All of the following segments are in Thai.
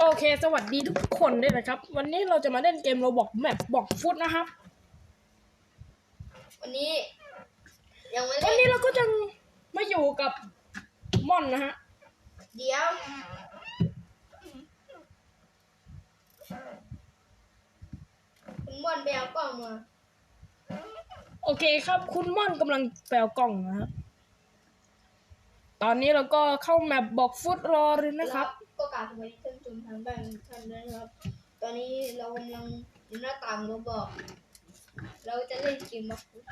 โอเค สวัสดีทุกคนด้วยนะครับ วันนี้เราจะมาเล่นเกมโรบอกแมปบอกฟุตนะครับ วันนี้ ยังไม่วัได้นนี้เราก็จะมาอยู่กับม่อนนะฮะ เดี๋ยว คุณม่วนไปเอากล้องมาโอเคครับ คุณม่อนกำลังแปลกล่องนะครับ ตอนนี้เราก็เข้าแมปบอกฟุตรอเลยนะครับ แล้วก็กราบสวัสดี ท่านผู้ชมทางบ้านทุกท่านด้วยนะครับ ตอนนี้เรากำลังอยู่หน้าต่างเราบอกเราจะเล่นเกมมาฟุต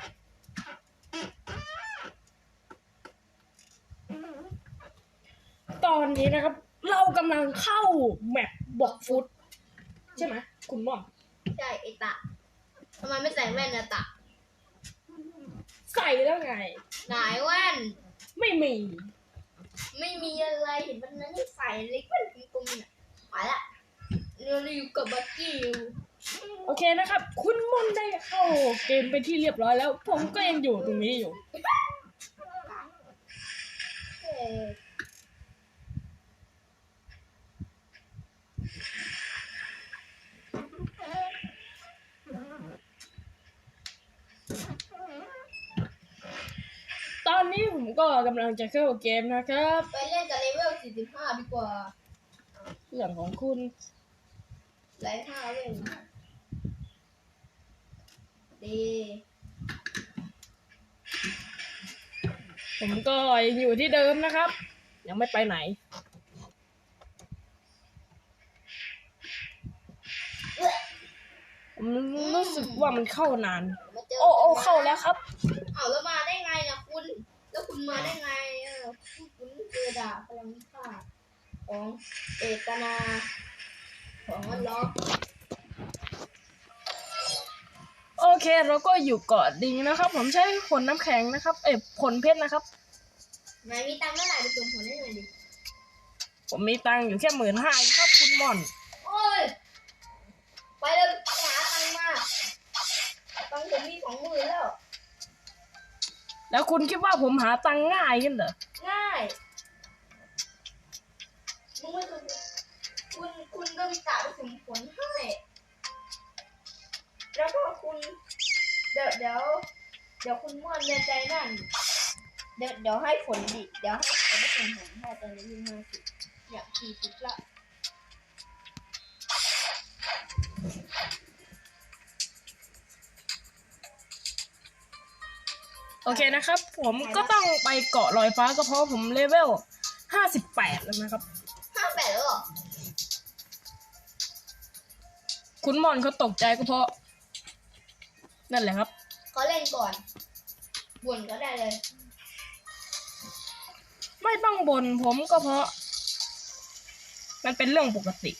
ตอนนี้นะครับ เรากำลังเข้าแมปบอกฟุต ใช่ไหมคุณม่อนใช่ไอตะทำไมไม่ใส่แว่นนะตะใส่แล้วไง ไหนแว่น ไม่มี ไม่มีอะไรเห็นวันนั้นที่ใส่เล็กมันกลมๆน่ะ ไปละเราอยู่กับบักกี้อยู่โอเคนะครับ คุณม่อนได้เข้าเกมไปที่เรียบร้อยแล้ว ผมก็ยังอยู่ตรงนี้อยู่ เอ่อตอนนี้ผมก็กำลังจะเข้าเกมนะครับ ไปเล่นกับเลเวล45ดีกว่า เรื่องของคุณไร้ท่าเว้นดีผมก็ยังอยู่ที่เดิมนะครับ ยังไม่ไปไหน ผมรู้สึกว่ามันเข้านาน มาเจอโอ้โอ้กันนะเข้าแล้วครับเอาแล้วมาได้ไงนะคุณ แล้วคุณมาได้ไงเออคุณเจอดาบพลังค่า ของเอกนาของอัลล็อกโอเคเราก็อยู่เกาะดิงนะครับ ผมใช้ผลน้ำแข็งนะครับ เอ้ยผลเพชรนะครับ ไหนมีตังค์เท่าไหร่ไปเติมผลให้หน่อยดิผมมีตังค์อยู่แค่หมื่นห้าครับคุณม่อน โอ้ย ไปเลยไปหาตังค์มาตังค์ผมมีสองหมื่นแล้ว แล้วคุณคิดว่าผมหาตังค์ง่ายกันเหรอง่าย มึงไม่ต้องคุณคุณก็มีกะไปถึงผลให้ แล้วก็คุณเดี๋ยวเดี๋ยวเดี๋ยวคุณม่วนในใจนั่น เดี๋ยวเดี๋ยวให้ผลดิเดี๋ยวให้เดี๋ยวให้ผลให้ตอนนี้ยี่ห้าสิบอยากสี่สิบละโอเคนะครับ ผมก็ต้องไปเกาะลอยฟ้าก็เพราะผมเลเวลห้าสิบแปดแล้วนะครับ คุณมอนเขาตกใจก็เพราะ นั่นแหละครับ เขาเล่นก่อนบ่นก็ได้เลย ไม่ต้องบ่นผมก็เพราะ มันเป็นเรื่องปกติ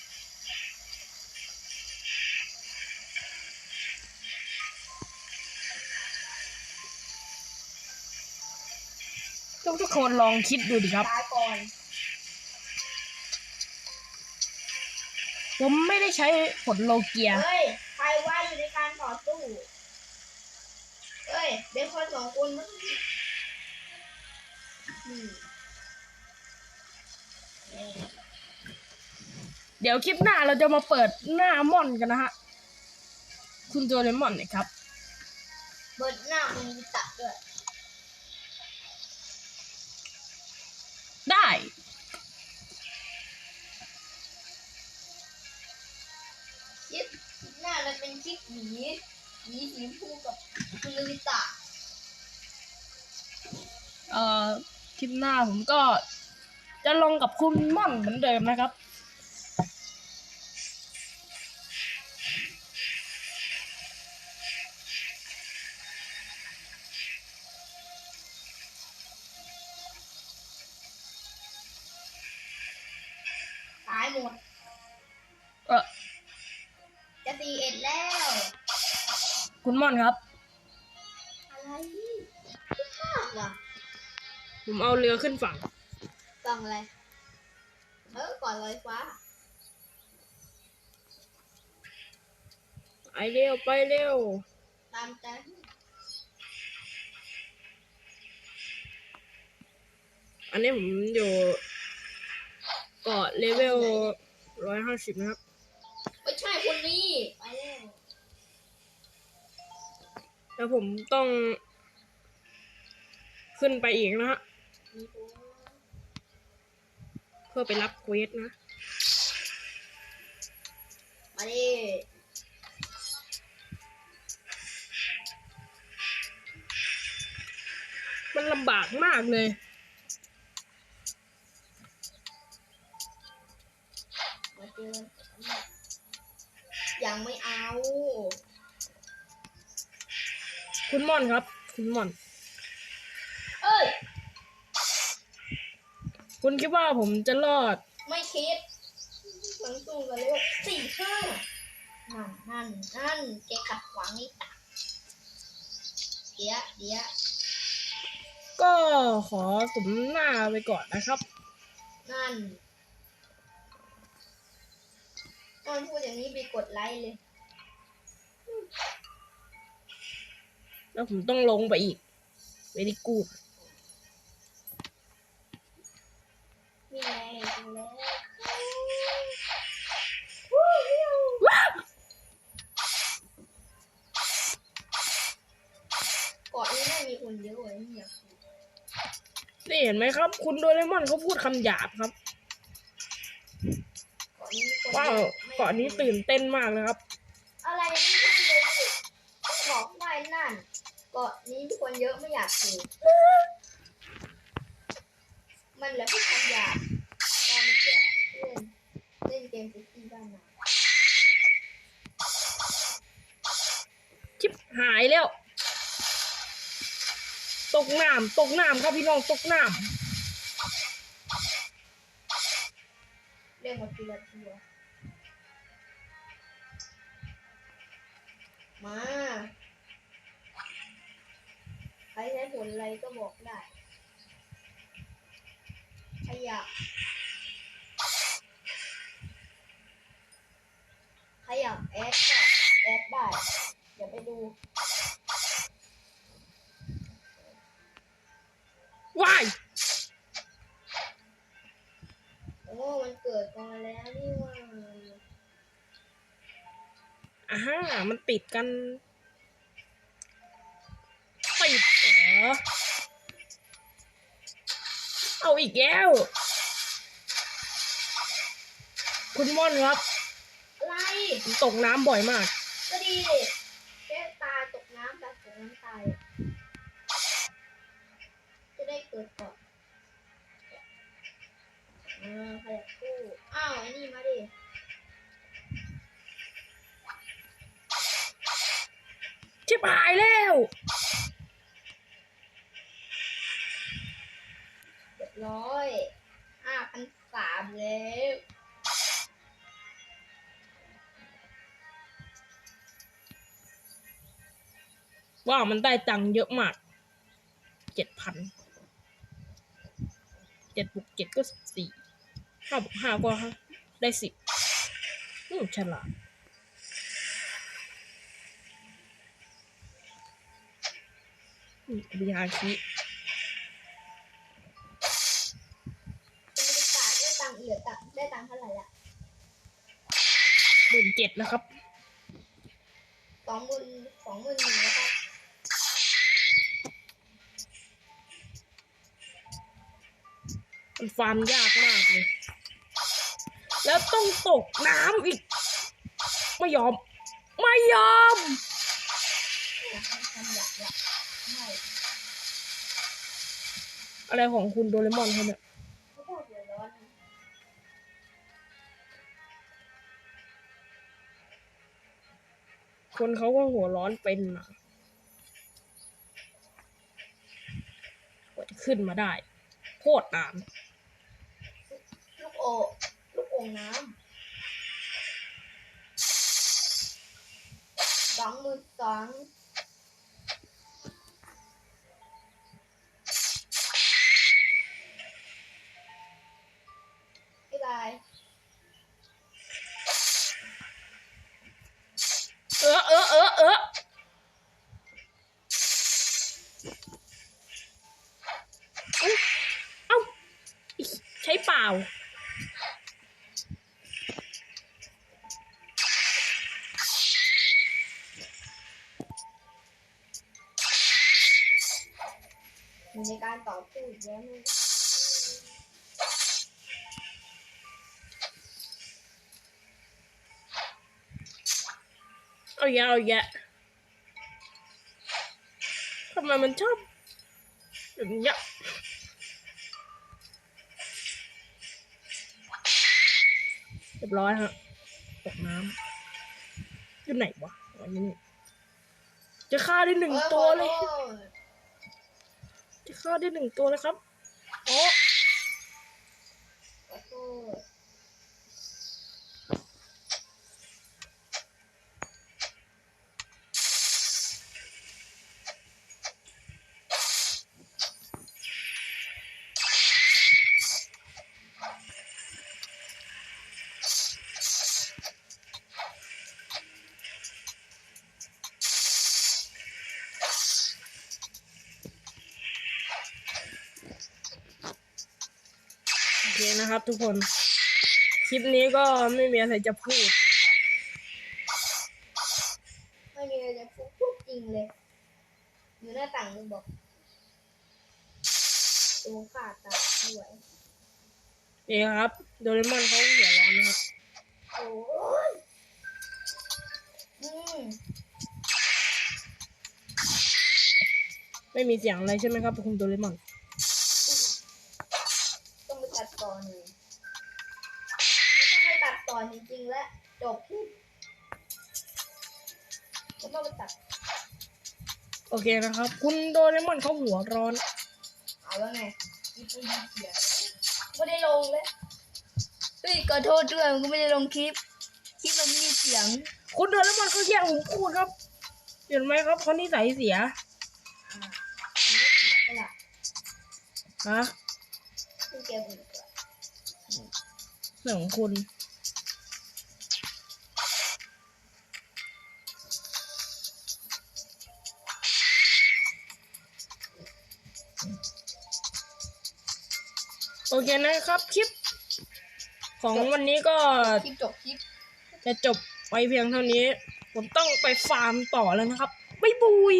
ทุกทุกๆคนลองคิดดูดิครับ ตายก่อน ผมไม่ได้ใช้ผลโลเกีย เฮ้ย ใครว่าอยู่ในการต่อสู้เฮ้ยเบคอนสองคนมันนี่เดี๋ยวคลิปหน้าเราจะมาเปิดหน้ามอนกันนะฮะ คุณโจเรมอนเนี่ยครับ เบิร์ดหน้าคุณวิตะด้วย น้ามันเป็นชิปหมีหมีสีชมพูกับคุณวิตะเอ่อคลิปหน้าผมก็จะลงกับคุณม่อนเหมือนเดิมนะครับ ตายหมด คุณม่อนครับ อะไรไม่ทราบว่ะผมเอาเรือขึ้นฝั่งกล่องอะไรเออก่อนลอยฟ้า ไปเร็วไปเร็ว ตามใจอันนี้ผมอยู่เกาะเลเวลร้อยห้าสิบนะครับ ไม่ใช่คนนี้ ไปแล้ว แล้วผมต้องขึ้นไปอีกนะฮะ เพื่อไปรับเควสนะ มาดิมันลำบากมากเลย ยังไม่เอา คุณม่อนครับ คุณม่อน เอ้ย คุณคิดว่าผมจะรอด ไม่คิดฟังสู้กันเลยว่าสี่ห้านั่นนั่นนั่นแกขัดขวางนี่ตักเดี๋ยวเดี๋ยวก็ขอสมหน้าไปก่อนนะครับ นั่นตอนพูดอย่างนี้ไปกดไลค์เลย แล้วผมต้องลงไปอีก very good นี่ไงดูแล้วเกาะนี้ไม่มีคนเยอะเลยนี่อยากดูนี่เห็นไหมครับ คุณโดเรมอนเขาพูดคำหยาบครับเกาะนี้มีคนว้าวอะไม่เกาะนี้ตื่นเต้นมากเลยครับ เกาะนี้มีคนเยอะไม่อยากดูมันเหลือแค่คำหยาบตอนเมื่อกี้เล่นเล่นเกมซิตี้บ้านนาชิบหายแล้ว ตกน้ำตกน้ำครับพี่น้องตกน้เรียกมาทีละตัวมา ใครใช้ผลอะไรก็บอกได้ ขยะ ขยับแอดก็แอดได้ เดี๋ยวไปดูำว้ายโอ้มันเกิดก่อนแล้วนี่ว่าอ่าฮะมันติดกัน อ เอาอีกแล้ว คุณม่อนครับ อะไรผมตกน้ำบ่อยมาก ก็ดีดิแก้ตายตกน้ำตายตกน้ำตาย ว้าวมันได้ตังค์เยอะมากเจ็ดพันเจ็ดบวกเจ็ดก็สิบสี่ห้าบวกห้าก็ได้สิบอืมฉลาดอืมวิหารชีเป็นบรรยากาศได้ตังค์เหลือตังค์ได้ตังค์เท่าไหร่ละหมื่นเจ็ดแล้วครับสองหมื่นสองหมื่นหนึ่งนะครับ มันฟาร์มยากมากเลย แล้วต้องตกน้ำอีก ไม่ยอม ไม่ยอม อะไรของคุณโดเรมอนเขาเนี่ยคนเขาก็หัวร้อนเป็นนะกว่าจะขึ้นมาได้ โคตรนาน งน้ำสองหมื่นสองบ๊ายบายเออเออเออเออเอ้าเอ้าใช้เปล่า ในการต่อสู้อีกแล้วนะเอาแยะเอาแยะทำไมมันชอบอย่างเงี้ยเรียบร้อยฮะตกน้ำอยู่ไหนวะอันนี้จะฆ่าได้หนึ่งตัวเลยออขอโทษจะ ฆ่าได้หนึ่งตัวนะครับอ๋อ นะครับ ทุกคน คลิปนี้ก็ไม่มีอะไรจะพูด ไม่มีอะไรจะพูดพูดจริงเลย อยู่หน้าต่างมึงบอกตัวขาดตาด้วยนี่ครับ โดเรมอนเขาหัวร้อนนะครับโอ้ยอืมไม่มีเสียงอะไรใช่ไหมครับคุณโดเรมอน อหนึ่งไม่ต้องไปตัดต่อจริงๆแล้วจบคลิปไม่ต้องไปตัดโอเคนะครับ คุณโดเรมอนเขาหัวร้อน เอาแล้วไงมีปืนเสียงไม่ได้ลงเลยเฮ้ยขอโทษด้วยมันก็ไม่ได้ลงคลิปคลิปมันไม่มีเสียง คุณโดเรมอนเขาแย่งผมพูดครับเห็นไหมครับเขานิสัยเสียอ่ามันไม่เสียก็ล่ะฮะคุณเกมอื่น ก่อนเรื่องของคุณโอเคนะครับคลิป ของวันนี้ก็คลิปจบคลิปจะจบไปเพียงเท่านี้ ผมต้องไปฟาร์มต่อแล้วนะครับไม่บุย